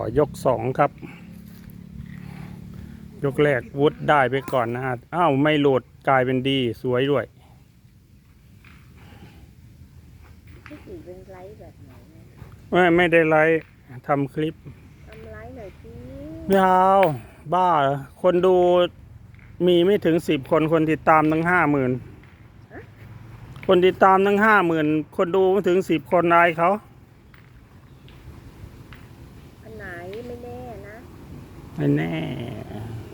ขอยกสองครับ ยกแรกวุฒได้ไปก่อนนะฮะอ้าวไม่โหลดกลายเป็นดีสวยด้วยพี่สีเป็นไลฟ์แบบไหนเนี่ยไม่ไม่ได้ไลฟ์ทำคลิปทำไลฟ์หน่อยสิไม่เอาบ้าเหรอคนดูมีไม่ถึงสิบคนคนติดตามตั้งห้าหมื่นคนติดตามตั้งห้าหมื่นคนดูไม่ถึงสิบคนอายเขาอัน ไหนไม่แน่นะไม่แน่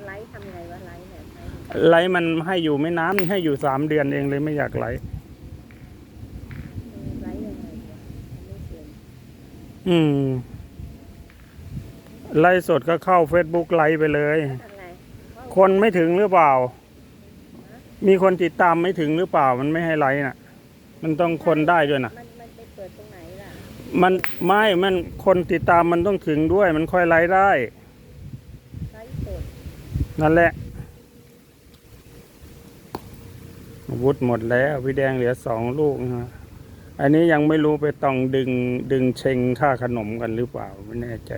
ไลฟ์ทำไงวะไลฟ์เนี่ยไลฟ์ไลฟ์มันให้อยู่ไม่นานให้อยู่สามเดือนเองเลยไม่อยากไลฟ์ไลฟ์ยังไงเนี่ยไม่เสียงอืม ไลฟ์สดก็เข้า Facebook ไลฟ์ไปเลยทำไงเข้าคนไม่ถึงหรือเปล่า มีคนติดตามไม่ถึงหรือเปล่า มันไม่ให้ไลฟ์น่ะ มันต้องคนได้ด้วยนะมัน ล่ะ มันไม่มันคนติดตามมันต้องถึงด้วย มันค่อยไลฟ์ได้ ไลฟ์สดนั่นแหละวุฒหมดแล้วพี่แดงเหลือสองลูกนะฮะอันนี้ยังไม่รู้ไปต้องดึงดึงเชงค่าขนมกันหรือเปล่าไม่แน่ใจ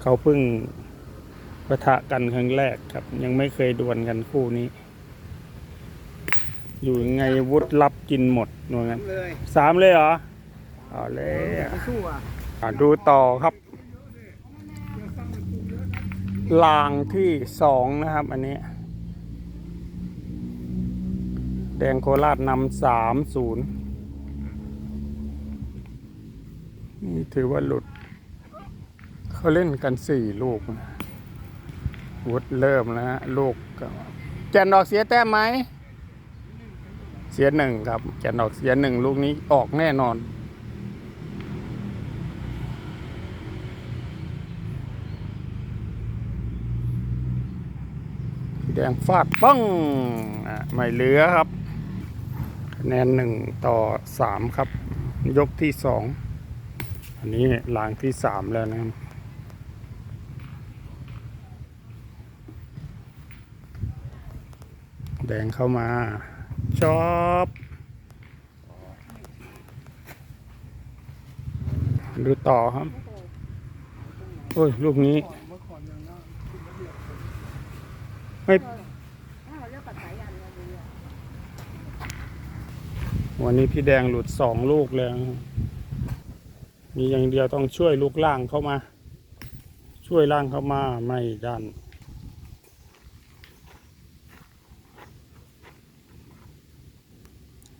เขาเพิ่งปะทะกันครั้งแรกครับ ยังไม่เคยดวลกันคู่นี้ อยู่ยังไงวุฒรับกินหมดหน่วยงั้นเลยสามเลยเหรอ เอาเลยสู้อะอะดูต่อครับลางที่สองนะครับ อันนี้ แดงโคราชนำสามศูนย์นี่ถือว่าหลุด เขาเล่นกันสี่ลูกนะวุฒเริ่มแล้วฮะลูกก็แจนดอกเสียแต้มไหม เสียหนึ่งครับแจนดอกเสียหนึ่งลูกนี้ออกแน่นอน แดงฟาดปังอะไม่เหลือครับคะแนนหนึ่งต่อสามครับ ยกที่สองอันนี้หลางที่สามแล้วนะครับแดงเข้ามาชอบดูต่อครับ โอ้ย ลูกนี้ ไม่ถ้าเราเลือกปัจจัยอันเราดูอะวันนี้พี่แดงหลุดสองลูกเลยนะครับมีอย่างเดียวต้องช่วยลูกล่างเข้ามา ช่วยล่างเข้ามาไม่ดัน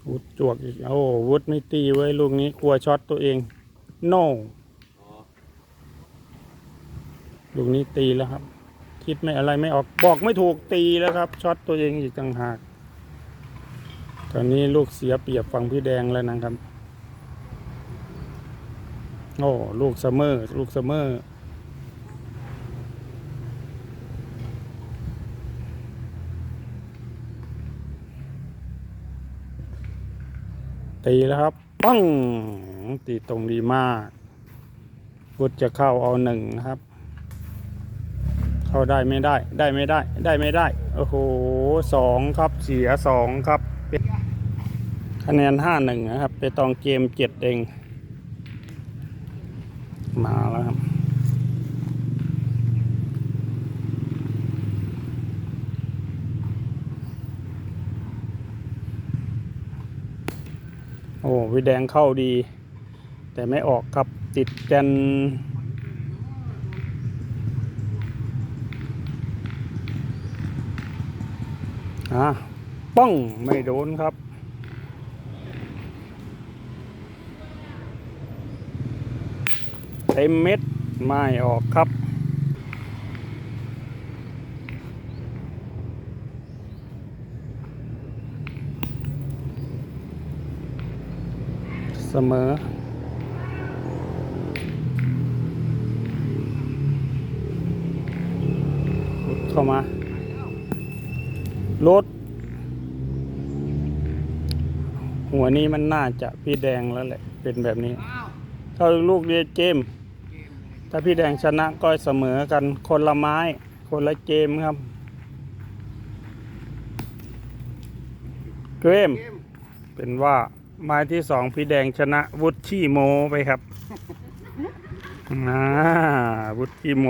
วุดจวกอีกโอ้วุดไม่ตีไว้ยลูกนี้กลัวช็อตตัวเอง โน่ลูกนี้ตีแล้วครับ คิดไม่อะไรไม่ออกบอกไม่ถูกตีแล้วครับช็อตตัวเองอีกต่างหาก ตอนนี้ลูกเสียเปรียบฝั่งพี่แดงแล้วนะครับ โอ้ลูกเสมอลูกเสมอตีแล้วครับ ปังตีตรงดีมากพุทธจะเข้าเอาหนึ่งครับ เข้าได้ไม่ได้ ได้ไม่ได้ ได้ไม่ได้ โอ้โหสองครับเสียสองครับคะแนนห้าหนึ่งนะครับ ไปตองเกมเจ็ดเอง มาแล้วครับโอ้วิแดงเข้าดี แต่ไม่ออกครับติดแกน อะป้องไม่โดนครับ เต็มเม็ดไม่ออกครับเสมอ เข้ามา รถ หัวนี้มันน่าจะพี่แดงแล้วแหละ เป็นแบบนี้ ถ้าลูกเรียเกมถ้าพี่แดงชนะก็เสมอกันคนละไม้ คนละเกมครับ เกม เป็นว่าไม้ที่สองพี่แดงชนะวุฒิโมไปครับ อ่าบุตรกีโม